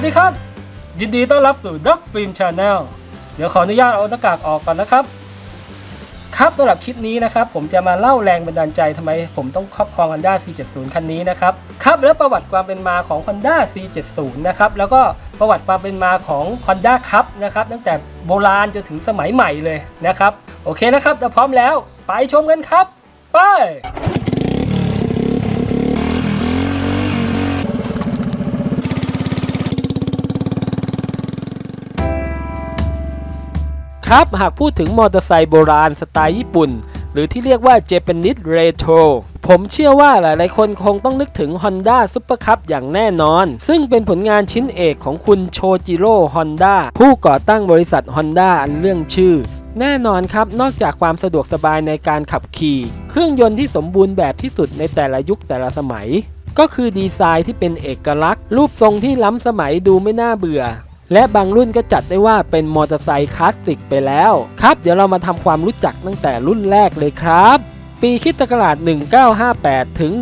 วัสดีครับ ยินดีต้อนรับสู่ Dog Film Channel เดี๋ยวขออนุญาตเอาหน้ากากออกก่อนนะครับ ครับสำหรับคลิปนี้นะครับ ผมจะมาเล่าแรงบันดาลใจทำไมผมต้องครอบครอง Honda C70 คันนี้นะครับ ครับแล้วประวัติความเป็นมาของ Honda C70 นะครับแล้วก็ประวัติความเป็นมาของ Honda ครับนะครับตั้งแต่โบราณจนถึงสมัยใหม่เลยนะครับ โอเคนะครับถ้าพร้อมแล้ว ไปชมกันครับ ไป ครับ หากพูดถึงมอเตอร์ไซค์โบราณสไตล์ญี่ปุ่น หรือที่เรียกว่า Japanese Retro ผมเชื่อว่าหลายๆ คนคงต้องนึกถึง Honda Super Cup อย่างแน่นอน ซึ่งเป็นผลงานชิ้นเอกของคุณโชจิโร่ฮอนด้าผู้ก่อตั้งบริษัท Honda อันเรื่องชื่อ แน่นอนครับ นอกจากความสะดวกสบายในการขับขี่ เครื่องยนต์ที่สมบูรณ์แบบที่สุดในแต่ละยุคแต่ละสมัย ก็คือดีไซน์ที่เป็นเอกลักษณ์ รูปทรงที่ล้ำสมัยดูไม่น่าเบื่อ และบางรุ่นก็จัดได้ว่าเป็นมอเตอร์ไซค์คลาสสิกไปแล้ว ครับ เดี๋ยวเรามาทำความรู้จักตั้งแต่รุ่นแรกเลยครับ ปีคิดศักราช1958 ถึง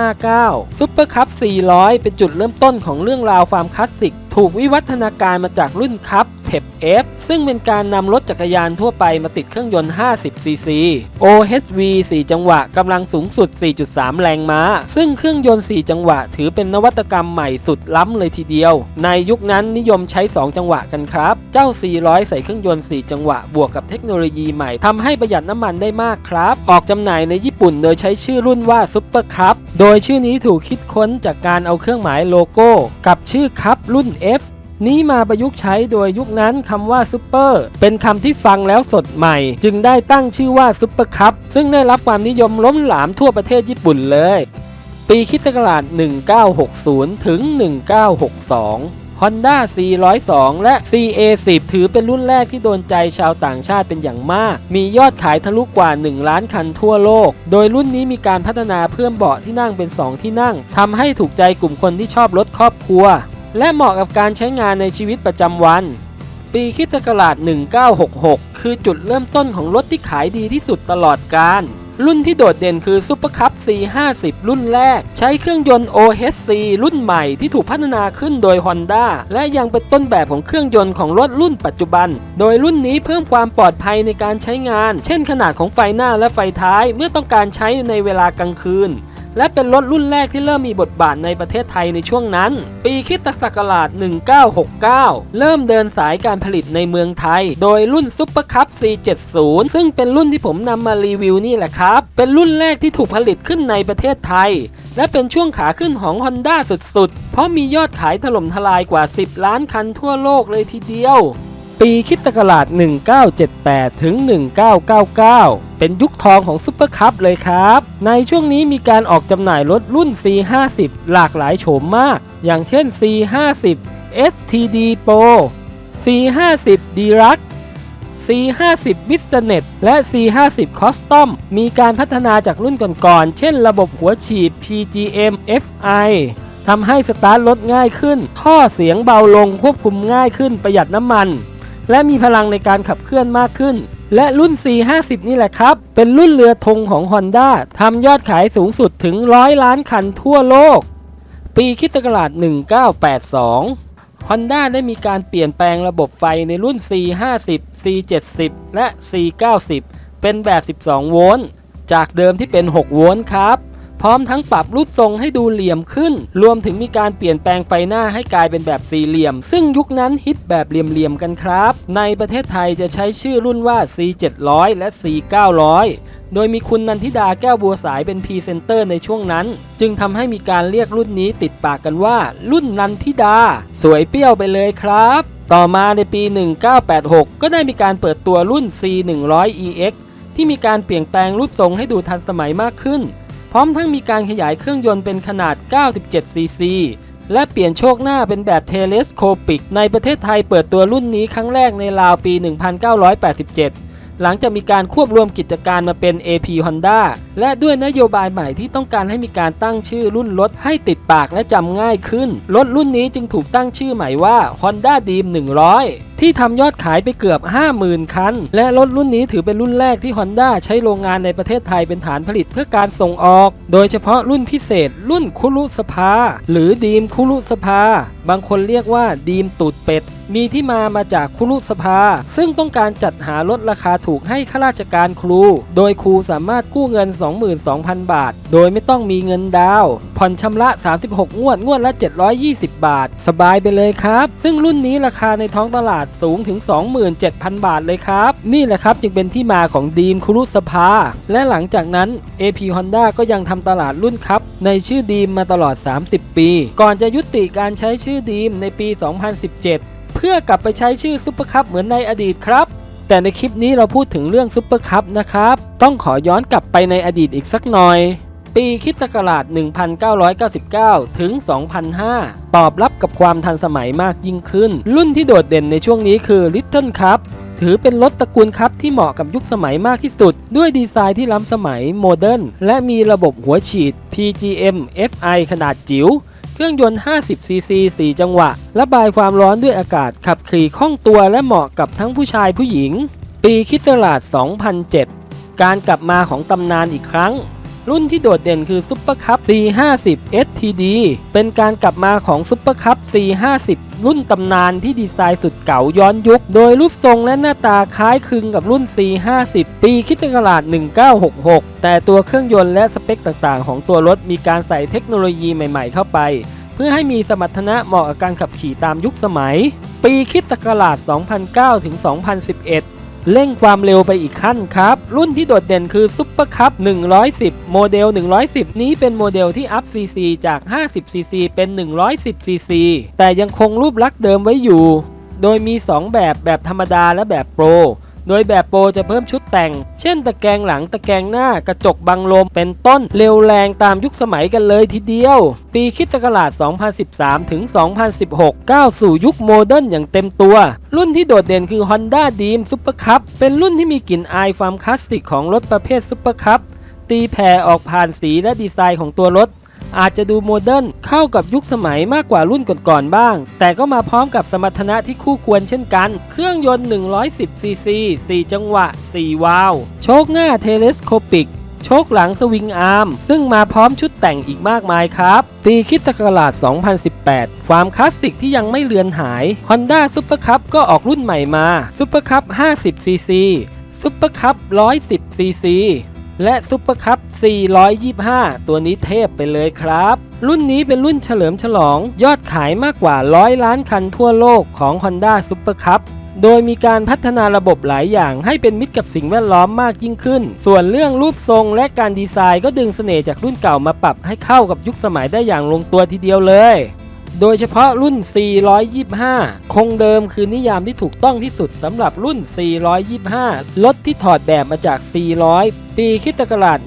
1959 ซุปเปอร์คัพ400 เป็นจุดเริ่มต้นของเรื่องราวความคลาสสิก ถูกวิวัฒนาการมาจากรุ่นคัพ เทป F ซึ่งเป็นการนำรถจักรยานทั่วไปมาติดเครื่องยนต์ 50ซีซี OHV 4 จังหวะกำลังสูงสุด 4.3 แรงม้า ซึ่งเครื่องยนต์ 4 จังหวะ ถือเป็นนวัตกรรมใหม่สุดล้ำเลยทีเดียว ในยุคนั้นนิยมใช้ 2 จังหวะกันครับ เจ้า 400 ใส่เครื่องยนต์ 4 จังหวะ บวกกับเทคโนโลยีใหม่ทำให้ประหยัดน้ำมันได้มากครับ ออกจำหน่ายในญี่ปุ่นโดยใช้ชื่อรุ่นว่า Super Cup โดยชื่อนี้ถูกคิดค้นจากการเอาเครื่องหมายโลโก้ กับชื่อคัพรุ่น F นี้มาประยุกต์ใช้โดยยุคนั้นคำว่าซูเปอร์เป็นคำที่ฟังแล้วสดใหม่ จึงได้ตั้งชื่อว่าซุปเปอร์คัพซึ่งได้รับความนิยมล้มหลามทั่วประเทศญี่ปุ่นเลย ปีคริสตศักราช 1960 ถึง 1962 Honda C102 และ CA10 ถือเป็นรุ่นแรกที่โดนใจชาวต่างชาติเป็นอย่างมาก มียอดขายทะลุกว่า 1 ล้านคันทั่วโลก โดยรุ่นนี้มีการพัฒนาเพิ่มเบาะที่นั่งเป็น 2 ที่นั่ง ทำให้ถูกใจกลุ่มคนที่ชอบรถครอบครัว และเหมาะกับการใช้งานในชีวิตประจำวัน ปีคิตกราช1966 คือจุดเริ่มต้นของรถที่ขายดีที่สุดตลอดกาลรุ่นที่โดดเด่นคือ Super Cup C50 รุ่นแรก ใช้เครื่องยนต์ OHC รุ่นใหม่ที่ถูกพัฒนาขึ้นโดย Honda และยังเป็นต้นแบบของเครื่องยนต์ของรถรุ่นปัจจุบัน โดยรุ่นนี้เพิ่มความปลอดภัยในการใช้งาน เช่นขนาดของไฟหน้าและไฟท้ายเมื่อต้องการใช้ในเวลากลางคืน และเป็นรถรุ่นแรกที่เริ่มมีบทบาทในประเทศไทยในช่วงนั้น ปีคริสตศักราช 1969 เริ่มเดินสายการผลิตในเมืองไทย โดยรุ่น Super Cup C70 ซึ่งเป็นรุ่นที่ผมนำมารีวิวนี่แหละครับ เป็นรุ่นแรกที่ถูกผลิตขึ้นในประเทศไทย และเป็นช่วงขาขึ้นของ Honda สุดๆ เพราะมียอดขายถล่มทลายกว่า 10 ล้านคันทั่วโลกเลยทีเดียว ปีคริสตศักราช1978 ถึง 1999 เป็นยุคทองของซุปเปอร์คัพเลยครับ ในช่วงนี้มีการออกจำหน่ายรถรุ่น C50 หลากหลายโฉมมาก อย่างเช่น C50 STD Pro C50 Deluxe C50 Business และ C50 Custom มีการพัฒนาจากรุ่นก่อนๆ เช่นระบบหัวฉีด PGM FI ทำให้สตาร์ทรถง่ายขึ้น ท่อเสียงเบาลงควบคุมง่ายขึ้นประหยัดน้ำมัน และมีพลังในการขับเคลื่อนมากขึ้น และรุ่น C50 นี่แหละครับ เป็นรุ่นเรือธงของ Honda ทำยอดขายสูงสุดถึง 100 ล้านคันทั่วโลก ปีคิตกราช1982 Honda ได้มีการเปลี่ยนแปลงระบบไฟในรุ่น C50 C70 และ C90 เป็นแบบ 12 โวลต์ จากเดิมที่เป็น 6 โวลต์ครับ พร้อมทั้งปรับรูปทรงให้ดูเหลี่ยมขึ้น รวมถึงมีการเปลี่ยนแปลงไฟหน้าให้กลายเป็นแบบสี่เหลี่ยม ซึ่งยุคนั้นฮิตแบบเหลี่ยมๆกันครับ ในประเทศไทยจะใช้ชื่อรุ่นว่า C700 และ C900 โดยมีคุณนันทิดาแก้วบัวสายเป็นพรีเซนเตอร์ในช่วงนั้น จึงทำให้มีการเรียกรุ่นนี้ติดปากกันว่า รุ่นนันทิดา สวยเปรี้ยวไปเลยครับ ต่อมาในปี 1986 ก็ได้มีการเปิดตัวรุ่น C100EX ที่มีการเปลี่ยนแปลงรูปทรงให้ดูทันสมัยมากขึ้น พร้อมทั้งมีการขยายเครื่องยนต์เป็นขนาด 97 ซีซี และเปลี่ยนโชคหน้าเป็นแบบเทเลสโคปิก ในประเทศไทยเปิดตัวรุ่นนี้ครั้งแรกในราวปี 1987 หลังจากมีการควบรวมกิจการมาเป็น AP Honda และด้วยนโยบายใหม่ที่ต้องการให้มีการตั้งชื่อรุ่นรถให้ติดปากและจำง่ายขึ้น รถรุ่นนี้จึงถูกตั้งชื่อใหม่ว่า Honda Dream 100 ที่ทำยอดขายไปเกือบ 50,000 คัน และรถรุ่นนี้ถือเป็นรุ่นแรกที่ Honda ใช้โรงงานในประเทศไทยเป็นฐานผลิตเพื่อการส่งออก โดยเฉพาะรุ่นพิเศษ รุ่นคุรุสภา หรือดีมคุรุสภา บางคนเรียกว่าดีมตูดเป็ดมีที่มามาจากคุรุสภา ซึ่งต้องการจัดหารถราคาถูกให้ข้าราชการครู โดยครูสามารถกู้เงิน22,000 บาท โดยไม่ต้องมีเงินดาวผ่อนชำระ 36 งวด งวดละ 720 บาท สบายไปเลยครับ ซึ่งรุ่นนี้ราคาในท้องตลาดสูงถึง 27,000 บาทเลยครับ นี่แหละครับจึงเป็นที่มาของดีมคุรุสภา และหลังจากนั้น AP Honda ก็ยังทำตลาดรุ่นครับ ในชื่อดีมมาตลอด 30 ปี ก่อนจะยุติการใช้ชื่อดีมในปี 2017 เพื่อกลับไปใช้ชื่อซุปเปอร์คัพเหมือนในอดีตครับ แต่ในคลิปนี้เราพูดถึงเรื่องซุปเปอร์คัพนะครับ ต้องขอย้อนกลับไปในอดีตอีกสักหน่อย ปีคิศักราช 1999 ถึง 2005 ตอบรับกับความทันสมัยมากยิ่งขึ้น รุ่นที่โดดเด่นในช่วงนี้คือ Little Cup ถือเป็นรถตระกูลคัพที่เหมาะกับยุคสมัยมากที่สุด ด้วยดีไซน์ที่ล้ำสมัยโมเดิร์นและมีระบบหัวฉีด PGM FI ขนาดจิ๋ว เครื่องยนต์ 50ซีซี4จังหวะ ระบายความร้อนด้วยอากาศขับขี่คล่องตัวและเหมาะกับทั้งผู้ชายผู้หญิง ปีคริดตลาด 2007 การกลับมาของตำนานอีกครั้ง รุ่นที่โดดเด่นคือซุปเปอร์คัพ450 STD เป็นการกลับมาของซุปเปอร์คัพ450 รุ่นตำนานที่ดีไซน์สุดเก่าย้อนยุค โดยรูปทรงและหน้าตาคล้ายคลึงกับรุ่น450 ปีคิดตลาด 1966 แต่ตัวเครื่องยนต์และสเปคต่างๆ ของตัวรถมีการใส่เทคโนโลยีใหม่ๆ เข้าไป เพื่อให้มีสมรรถนะเหมาะกับการขับขี่ตามยุคสมัย ปีคิดศักราช2009 ถึง 2011 เร่งความเร็วไปอีกขั้นครับ รุ่นที่โดดเด่นคือซุปเปอร์คัพ110 โมเดล 110 นี้เป็นโมเดลที่อัพ CC จาก 50 CC เป็น 110 CC แต่ยังคงรูปลักษณ์เดิมไว้อยู่ โดยมี 2 แบบแบบธรรมดาและแบบโปร โดยแบบโปรจะเพิ่มชุดแต่ง เช่นตะแกรงหลังตะแกรงหน้ากระจกบังลมเป็นต้นเร็วแรงตามยุคสมัยกันเลยทีเดียว ปีคริสตศักราช 2013 ถึง 2016 ก้าวสู่ยุคโมเดิร์นอย่างเต็มตัว รุ่นที่โดดเด่นคือ Honda Dream Super Cup เป็นรุ่นที่มีกลิ่นอายความคลาสสิกของรถประเภท Super Cup ตีแผ่ออกผ่านสีและดีไซน์ของตัวรถ อาจจะดูโมเดิร์นเข้ากับยุคสมัยมากกว่ารุ่นก่อนๆบ้าง แต่ก็มาพร้อมกับสมรรถนะที่คู่ควรเช่นกัน เครื่องยนต์ 110 ซีซี 4 จังหวะ 4 วาล์วโชคหน้าเทเลสโคปิกโชคหลังสวิงอาร์ม ซึ่งมาพร้อมชุดแต่งอีกมากมายครับ ปีคิดศักราช2018 ความคลาสสิกที่ยังไม่เลือนหาย Honda Super Cup ก็ออกรุ่นใหม่มา Super Cup 50ซีซี Super Cup 110ซีซี และซุปเปอร์คัพ 425 ตัวนี้เทพไปเลยครับ รุ่นนี้เป็นรุ่นเฉลิมฉลอง ยอดขายมากกว่า 100 ล้านคันทั่วโลกของ Honda Super Cup โดยมีการพัฒนาระบบหลายอย่างให้เป็นมิตรกับสิ่งแวดล้อมมากยิ่งขึ้น ส่วนเรื่องรูปทรงและการดีไซน์ก็ดึงเสน่ห์จากรุ่นเก่ามาปรับให้เข้ากับยุคสมัยได้อย่างลงตัวทีเดียวเลย โดยเฉพาะรุ่น 425 คงเดิมคือนิยามที่ถูกต้องที่สุดสำหรับรุ่น 425 รถที่ถอดแบบมาจาก 400 ปีคริสตกราช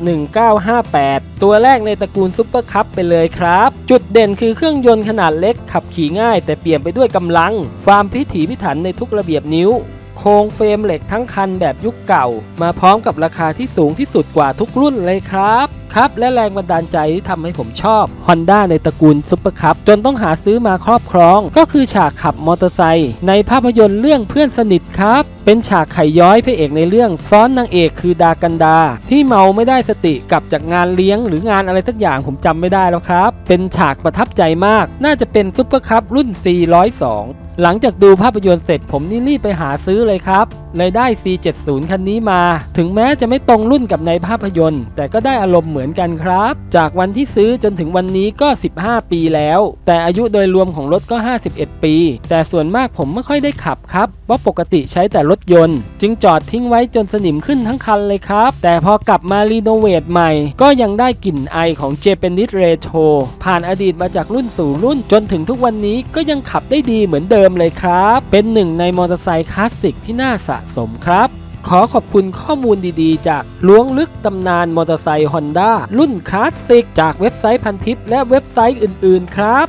1958 ตัวแรกในตระกูลซุปเปอร์คัพไปเลยครับ จุดเด่นคือเครื่องยนต์ขนาดเล็กขับขี่ง่าย แต่เปลี่ยนไปด้วยกำลัง ความพิถีพิถันในทุกระเบียบนิ้วโครงเฟรมเหล็กทั้งคันแบบยุคเก่า มาพร้อมกับราคาที่สูงที่สุดกว่าทุกรุ่นเลยครับ ครับและแรงบันดาลใจที่ทำให้ผมชอบ Honda ในตระกูลซุปเปอร์คัพจนต้องหาซื้อมาครอบครอง ก็คือฉากขับมอเตอร์ไซค์ในภาพยนตร์เรื่องเพื่อนสนิทครับ เป็นฉากไขย้อยพระเอกในเรื่องซ้อนนางเอกคือดากันดา ที่เมาไม่ได้สติกลับจากงานเลี้ยง หรืองานอะไรสักอย่างผมจำไม่ได้แล้วครับ เป็นฉากประทับใจมาก น่าจะเป็นซุปเปอร์คัพรุ่น 402หลังจากดูภาพยนตร์เสร็จผมนี่รีบไปหาซื้อเลยครับ เลยได้ C70 คันนี้มา ถึงแม้จะไม่ตรงรุ่นกับในภาพยนตร์ แต่ก็ได้อารมณ์เหมือนกันครับ จากวันที่ซื้อจนถึงวันนี้ก็ 15 ปีแล้ว แต่อายุโดยรวมของรถก็ 51 ปี แต่ส่วนมากผมไม่ค่อยได้ขับครับ เพราะปกติใช้แต่รถยนต์ จึงจอดทิ้งไว้จนสนิมขึ้นทั้งคันเลยครับ แต่พอกลับมารีโนเวทใหม่ ก็ยังได้กลิ่นไอของ Japanese Retro ผ่านอดีตมาจากรุ่นสู่รุ่นจนถึงทุกวันนี้ก็ยังขับได้ดีเหมือนเดิมเลยครับ เป็นหนึ่งในมอเตอร์ไซค์คลาสสิกที่น่าสะสมครับ ขอขอบคุณข้อมูลดีๆ จากล้วงลึกตำนานมอเตอร์ไซค์ฮอนด้ารุ่นคลาสสิกจากเว็บไซต์พันทิปและเว็บไซต์อื่นๆครับ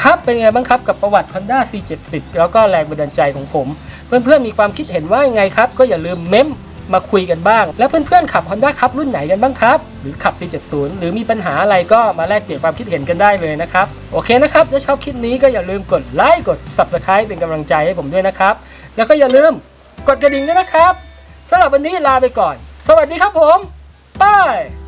ครับเป็นไงบ้างครับกับประวัติ Honda C70 แล้วก็แรงบันดาลใจของผม เพื่อนๆมีความคิดเห็นว่ายังไงครับ ก็อย่าลืมเม้ม มาคุยกันบ้าง แล้วเพื่อนๆขับ Honda ครับรุ่นไหนกันบ้างครับ หรือขับ C70 หรือมีปัญหาอะไรก็มาแลกเปลี่ยนความคิดเห็นกันได้เลยนะครับ โอเคนะครับ ถ้าชอบคลิปนี้ก็อย่าลืมกดไลค์กด Subscribe เป็นกำลังใจให้ผมด้วยนะครับ แล้วก็อย่าลืมกดกระดิ่งด้วยนะครับสำหรับวันนี้ลาไปก่อน สวัสดีครับผมบาย